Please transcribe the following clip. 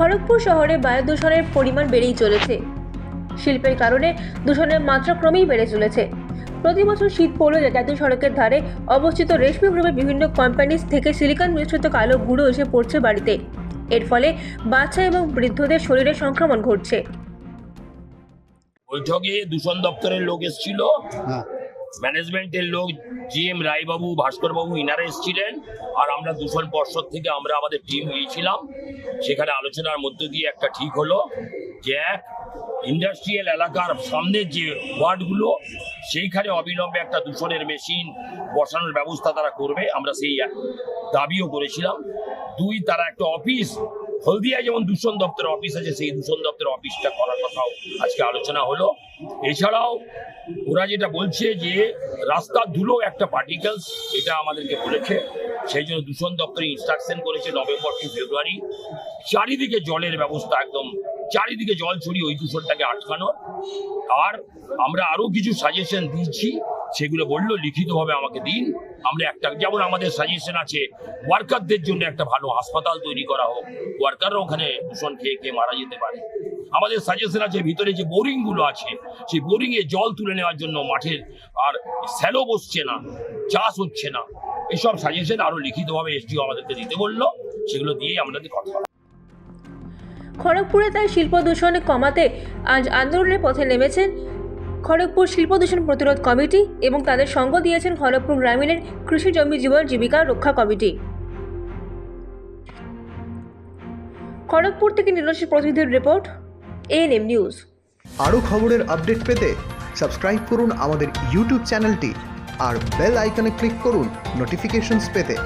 খড়গপুর শহরে বায়ু দূষণের পরিমাণ বেড়েই চলেছে। শিল্পের কারণে দূষণের মাত্রা ক্রমেই বেড়ে চলেছে। প্রতি বছর শীত পড়লে জাতীয় সড়কের ধারে অবস্থিত রেশমি গ্রুপের বিভিন্ন কোম্পানিজ থেকে সিলিকন মিশ্রিত কালো গুঁড়ো এসে পড়ছে বাড়িতে। এর ফলে বাচ্চা এবং বৃদ্ধদের শরীরে সংক্রমণ ঘটছে। বৈঠকে দূষণ দপ্তরের লোক এসেছিল। হ্যাঁ। ম্যানেজমেন্টের লোক জি এম রায়বাবু ভাস্কর বাবু ইনারা এসেছিলেন। আর আমরা দূষণ পর্ষদ থেকে আমরা আমাদের টিম গিয়েছিলাম সেখানে আলোচনার মধ্য দিয়ে একটা ঠিক হলো যে এক ইন্ডাস্ট্রিয়াল এলাকার সামনের যে ওয়ার্ডগুলো, সেইখানে অবিলম্বে একটা দূষণের মেশিন বসানোর ব্যবস্থা তারা করবে। আমরা সেই দাবিও করেছিলাম। দুই, তারা একটা অফিস হলদিয়ায় যেমন দূষণ দপ্তরের অফিস আছে, সেই দূষণ দপ্তরের অফিসটা করার কথাও আজকে আলোচনা হলো। এছাড়াও ওরা যেটা বলছে যে, রাস্তার ধুলো একটা পার্টিকেলস এটা আমাদেরকে বলেছে। সেই জন্য দূষণ দপ্তরে ইনস্ট্রাকশন করেছে নভেম্বর টু ফেব্রুয়ারি চারিদিকে জলের ব্যবস্থা একদম, চারিদিকে জল ছড়িয়ে ওই দূষণটাকে আটকানো। আর আমরা আরও কিছু সাজেশন দিচ্ছি, সেগুলো বলল, লিখিতভাবে আমাকে দিন। আমরা একটা, যেমন আমাদের সাজেশন আছে ওয়ার্কারদের জন্য একটা ভালো হাসপাতাল তৈরি করা হোক। ওয়ার্কাররা ওখানে দূষণ খেয়ে খেয়ে মারা যেতে পারে। আমাদের সাজেশন আছে, ভিতরে যে বোরিংগুলো আছে, সেই বোরিংয়ে জল তুলে নেওয়ার জন্য মাঠের আর স্যালো বসছে না, চাষ হচ্ছে না। এসব সাজেশন আরও লিখিতভাবে এসডিও আমাদেরকে দিতে বলল। সেগুলো দিয়েই আমাদের কথা। খড়গপুরে তাই শিল্প দূষণ কমাতে আজ আন্দোলনের পথে নেমেছেন খড়গপুর শিল্প দূষণ প্রতিরোধ কমিটি এবং তাদের সঙ্গ দিয়েছেন খড়গপুর গ্রামীণের কৃষি জমি জীবন জীবিকা রক্ষা কমিটি। খড়গপুর থেকে নিরসী প্রতিনিধির রিপোর্ট এএনএম নিউজ আরও খবরের আপডেট পেতে সাবস্ক্রাইব করুন আমাদের ইউটিউব চ্যানেলটি আর বেল আইকনে ক্লিক করুন নোটিফিকেশনস পেতে।